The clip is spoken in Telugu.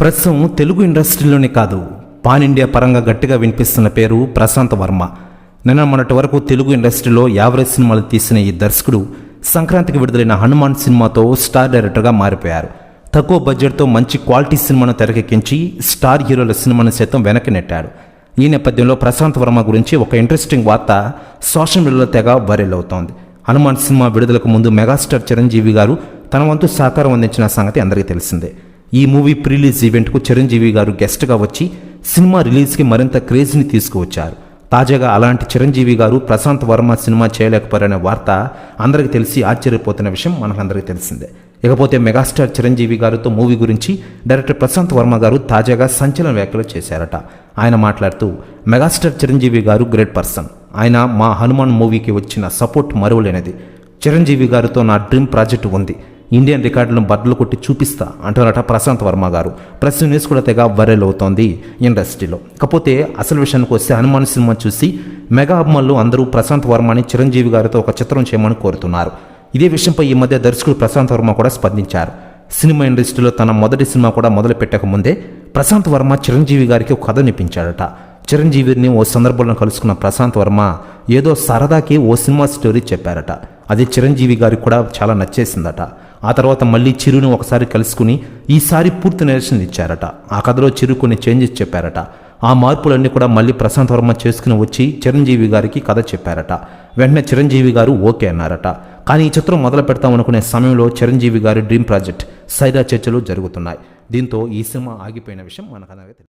ప్రస్తుతం తెలుగు ఇండస్ట్రీలోనే కాదు పాన్ ఇండియా పరంగా గట్టిగా వినిపిస్తున్న పేరు ప్రశాంత్ వర్మ. నిన్న మొన్నటి వరకు తెలుగు ఇండస్ట్రీలో యావరేజ్ సినిమాలు తీసిన ఈ దర్శకుడు సంక్రాంతికి విడుదలైన హనుమాన్ సినిమాతో స్టార్ డైరెక్టర్గా మారిపోయారు. తక్కువ బడ్జెట్తో మంచి క్వాలిటీ సినిమాను తెరకెక్కించి స్టార్ హీరోల సినిమాను సైతం వెనక్కి నెట్టాడు. ఈ నేపథ్యంలో ప్రశాంత్ వర్మ గురించి ఒక ఇంట్రెస్టింగ్ వార్త సోషల్ మీడియాలో తెగ వైరల్ అవుతోంది. హనుమాన్ సినిమా విడుదలకు ముందు మెగాస్టార్ చిరంజీవి గారు తన వంతు సహకారం అందించిన సంగతి అందరికీ తెలిసిందే. ఈ మూవీ ప్రీలీజ్ ఈవెంట్కు చిరంజీవి గారు గెస్ట్గా వచ్చి సినిమా రిలీజ్కి మరింత క్రేజ్ని తీసుకువచ్చారు. తాజాగా అలాంటి చిరంజీవి గారు ప్రశాంత్ వర్మ సినిమా చేయలేకపోయారనే వార్త అందరికీ తెలిసి ఆశ్చర్యపోతున్న విషయం మనకందరికీ తెలిసిందే. ఇకపోతే మెగాస్టార్ చిరంజీవి గారితో మూవీ గురించి డైరెక్టర్ ప్రశాంత్ వర్మ గారు తాజాగా సంచలన వ్యాఖ్యలు చేశారట. ఆయన మాట్లాడుతూ మెగాస్టార్ చిరంజీవి గారు గ్రేట్ పర్సన్ ఆయన మా హనుమాన్ మూవీకి వచ్చిన సపోర్ట్ మరువలేనిది. చిరంజీవి గారితో నా డ్రీమ్ ప్రాజెక్ట్ ఉంది. ఇండియన్ రికార్డులను బద్దలు కొట్టి చూపిస్తా అంటున్నట ప్రశాంత్ వర్మ గారు. ప్రెస్ న్యూస్ కూడా తెగ వైరల్ అవుతోంది ఇండస్ట్రీలో. కాకపోతే అసలు విషయానికి వస్తే హనుమాన్ సినిమా చూసి మెగా అభిమానులు అందరూ ప్రశాంత్ వర్మని చిరంజీవి గారితో ఒక చిత్రం చేయమని కోరుతున్నారు. ఇదే విషయంపై ఈ మధ్య దర్శకుడు ప్రశాంత్ వర్మ కూడా స్పందించారు. సినిమా ఇండస్ట్రీలో తన మొదటి సినిమా కూడా మొదలు పెట్టకముందే ప్రశాంత్ వర్మ చిరంజీవి గారికి ఒక కథ నిప్పించాడట చిరంజీవిని ఓ సందర్భంలో కలుసుకున్న ప్రశాంత్ వర్మ ఏదో సరదాకి ఓ సినిమా స్టోరీ చెప్పారట. అది చిరంజీవి గారికి కూడా చాలా నచ్చేసిందట. ఆ తర్వాత మళ్ళీ చిరుని ఒకసారి కలుసుకుని ఈసారి పూర్తి నిరసన ఇచ్చారట. ఆ కథలో చిరు కొన్ని చేంజెస్ చెప్పారట. ఆ మార్పులన్నీ కూడా మళ్ళీ ప్రశాంత్ వర్మ చేసుకుని వచ్చి చిరంజీవి గారికి కథ చెప్పారట. వెంటనే చిరంజీవి గారు ఓకే అన్నారట. కానీ ఈ చిత్రం మొదలు పెడతామనుకునే సమయంలో చిరంజీవి గారి డ్రీమ్ ప్రాజెక్ట్ సైరా చర్చలు జరుగుతున్నాయి. దీంతో ఈ సినిమా ఆగిపోయిన విషయం మనకు అందరికీ తెలుసు